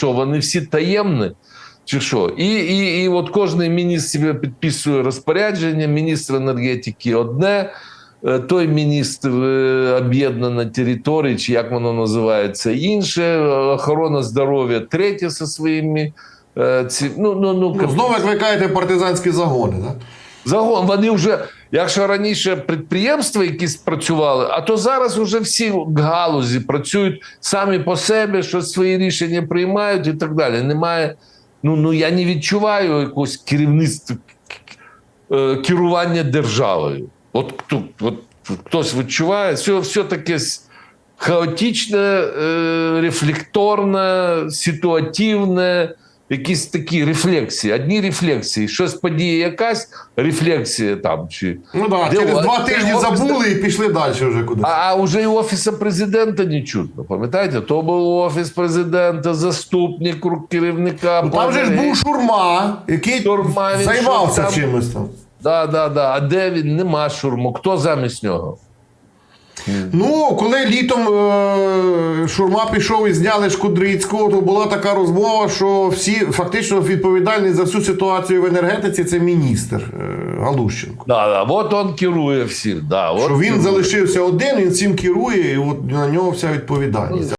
Що вони всі таємні? Чи що? І, і, і от кожен міністр себе підписує розпорядження, міністр енергетики одне, е, той міністр е, об'єднана території, чи як воно називається, інше, охорона здоров'я третє зі своїми. е, Ці, ну, ну, ну, Ну, знову як ви кажете, партизанські загони. Да? Загон, вони вже, якщо раніше підприємства якісь працювали, а то зараз вже всі галузі працюють самі по себе, що свої рішення приймають і так далі. Немає, ну, ну я не відчуваю якогось керівництва е, керування державою. От тут от, хтось відчуває, все, все таке хаотичне, е, рефлекторне, ситуативне. Якісь такі рефлексії, одні рефлексії, щось подіє якась рефлексія там чи Ну так, Де через два тижні офіс- забули і пішли далі вже кудись. а, а уже і офіса президента не чутно. Пам'ятаєте, то був офіс президента, заступник керівника. Ну, там же ж був шурма, який Шурма, займався там- чимось там. Да, да, да. А де він? Нема шурму. Хто замість нього? Ну, коли літом е, Шурма пішов і зняли Шкудрицького, то була така розмова, що всі фактично відповідальні за всю ситуацію в енергетиці це міністр е, Галущенко. Да, да. От він керує всім. Да, Що він керує. залишився один, він всім керує, і от на нього вся відповідальність.